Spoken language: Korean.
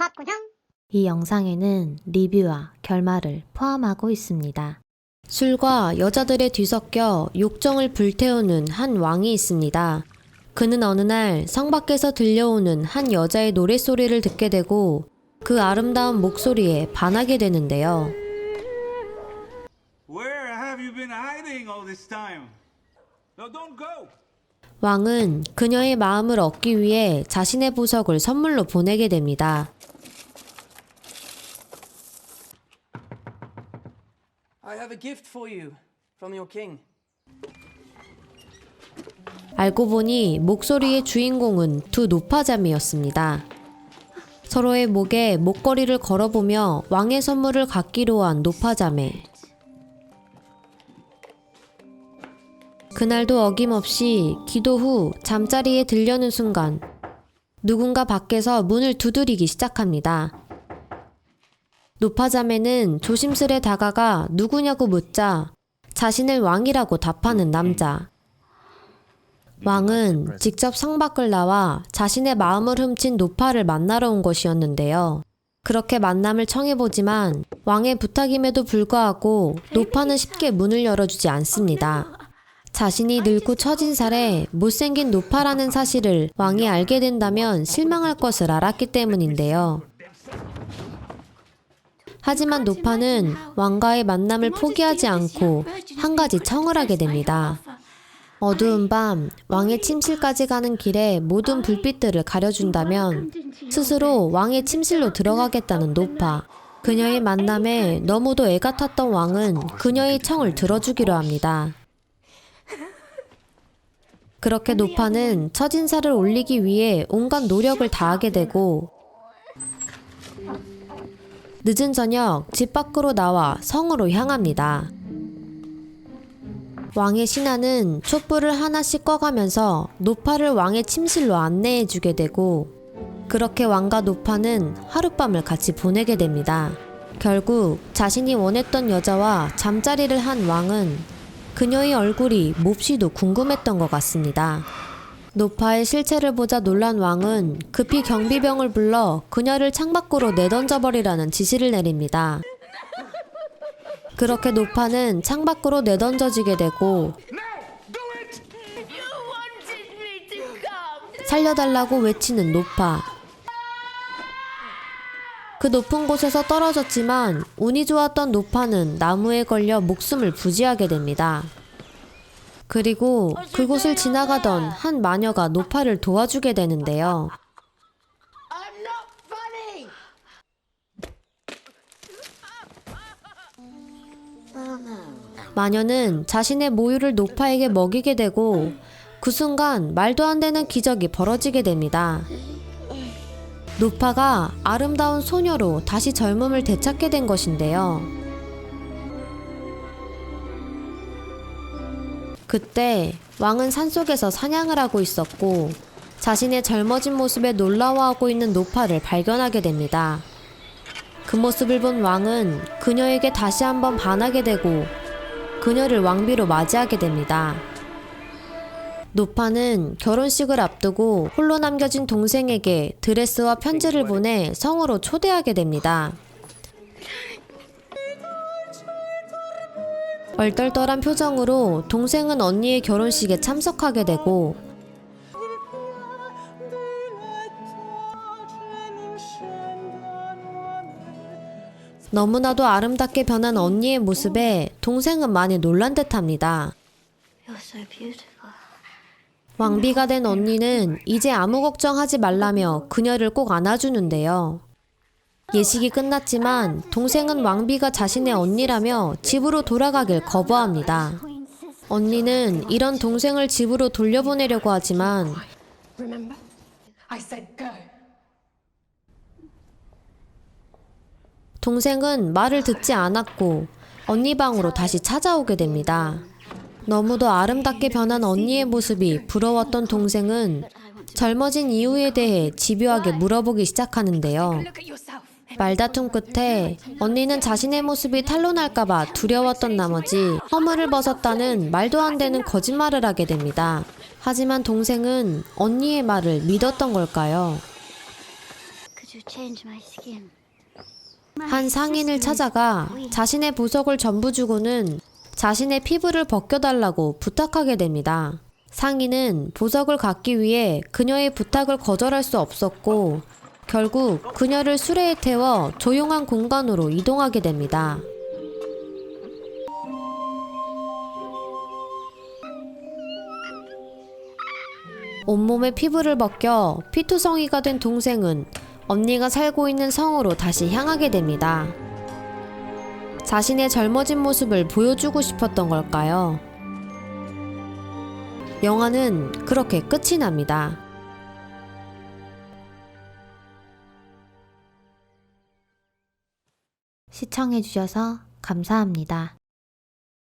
팝 고정. 이 영상에는 리뷰와 결말을 포함하고 있습니다. 술과 여자들의 뒤섞여 욕정을 불태우는 한 왕이 있습니다. 그는 어느 날 성 밖에서 들려오는 한 여자의 노랫소리를 듣게 되고 그 아름다운 목소리에 반하게 되는데요. Where have you been hiding all this time? No, don't go. 왕은 그녀의 마음을 얻기 위해 자신의 보석을 선물로 보내게 됩니다. I have a gift for you from your king. 알고 보니 목소리의 주인공은 두 노파잠이었습니다. 서로의 목에 목걸이를 걸어보며 왕의 선물을 갖기로 한 노파자매. 그날도 어김없이 기도 후 잠자리에 들려는 순간 누군가 밖에서 문을 두드리기 시작합니다. 노파자매는 조심스레 다가가 누구냐고 묻자 자신을 왕이라고 답하는 남자. 왕은 직접 성 밖을 나와 자신의 마음을 훔친 노파를 만나러 온 것이었는데요. 그렇게 만남을 청해보지만 왕의 부탁임에도 불구하고 노파는 쉽게 문을 열어주지 않습니다. 자신이 늙고 처진 살에 못생긴 노파라는 사실을 왕이 알게 된다면 실망할 것을 알았기 때문인데요. 하지만 노파는 왕과의 만남을 포기하지 않고 한 가지 청을 하게 됩니다. 어두운 밤 왕의 침실까지 가는 길에 모든 불빛들을 가려준다면 스스로 왕의 침실로 들어가겠다는 노파. 그녀의 만남에 너무도 애가 탔던 왕은 그녀의 청을 들어주기로 합니다. 그렇게 노파는 처진사를 올리기 위해 온갖 노력을 다하게 되고 늦은 저녁 집 밖으로 나와 성으로 향합니다. 왕의 신하는 촛불을 하나씩 꺼가면서 노파를 왕의 침실로 안내해 주게 되고 그렇게 왕과 노파는 하룻밤을 같이 보내게 됩니다. 결국 자신이 원했던 여자와 잠자리를 한 왕은 그녀의 얼굴이 몹시도 궁금했던 것 같습니다. 노파의 실체를 보자 놀란 왕은 급히 경비병을 불러 그녀를 창밖으로 내던져버리라는 지시를 내립니다. 그렇게 노파는 창밖으로 내던져지게 되고 살려달라고 외치는 노파. 그 높은 곳에서 떨어졌지만 운이 좋았던 노파는 나무에 걸려 목숨을 부지하게 됩니다. 그리고 그곳을 지나가던 한 마녀가 노파를 도와주게 되는데요. 마녀는 자신의 모유를 노파에게 먹이게 되고 그 순간 말도 안 되는 기적이 벌어지게 됩니다. 노파가 아름다운 소녀로 다시 젊음을 되찾게 된 것인데요. 그때 왕은 산속에서 사냥을 하고 있었고 자신의 젊어진 모습에 놀라워하고 있는 노파를 발견하게 됩니다. 그 모습을 본 왕은 그녀에게 다시 한번 반하게 되고 그녀를 왕비로 맞이하게 됩니다. 노파는 결혼식을 앞두고 홀로 남겨진 동생에게 드레스와 편지를 보내 성으로 초대하게 됩니다. 얼떨떨한 표정으로 동생은 언니의 결혼식에 참석하게 되고 너무나도 아름답게 변한 언니의 모습에 동생은 많이 놀란 듯합니다. 왕비가 된 언니는 이제 아무 걱정하지 말라며 그녀를 꼭 안아주는데요. 예식이 끝났지만 동생은 왕비가 자신의 언니라며 집으로 돌아가길 거부합니다. 언니는 이런 동생을 집으로 돌려보내려고 하지만. 동생은 말을 듣지 않았고 언니 방으로 다시 찾아오게 됩니다. 너무도 아름답게 변한 언니의 모습이 부러웠던 동생은 젊어진 이유에 대해 집요하게 물어보기 시작하는데요. 말다툼 끝에 언니는 자신의 모습이 탄로날까봐 두려웠던 나머지 허물을 벗었다는 말도 안 되는 거짓말을 하게 됩니다. 하지만 동생은 언니의 말을 믿었던 걸까요? 한 상인을 찾아가 자신의 보석을 전부 주고는 자신의 피부를 벗겨달라고 부탁하게 됩니다. 상인은 보석을 갖기 위해 그녀의 부탁을 거절할 수 없었고 결국 그녀를 수레에 태워 조용한 공간으로 이동하게 됩니다. 온몸에 피부를 벗겨 피투성이가 된 동생은 언니가 살고 있는 성으로 다시 향하게 됩니다. 자신의 젊어진 모습을 보여주고 싶었던 걸까요? 영화는 그렇게 끝이 납니다. 시청해주셔서 감사합니다.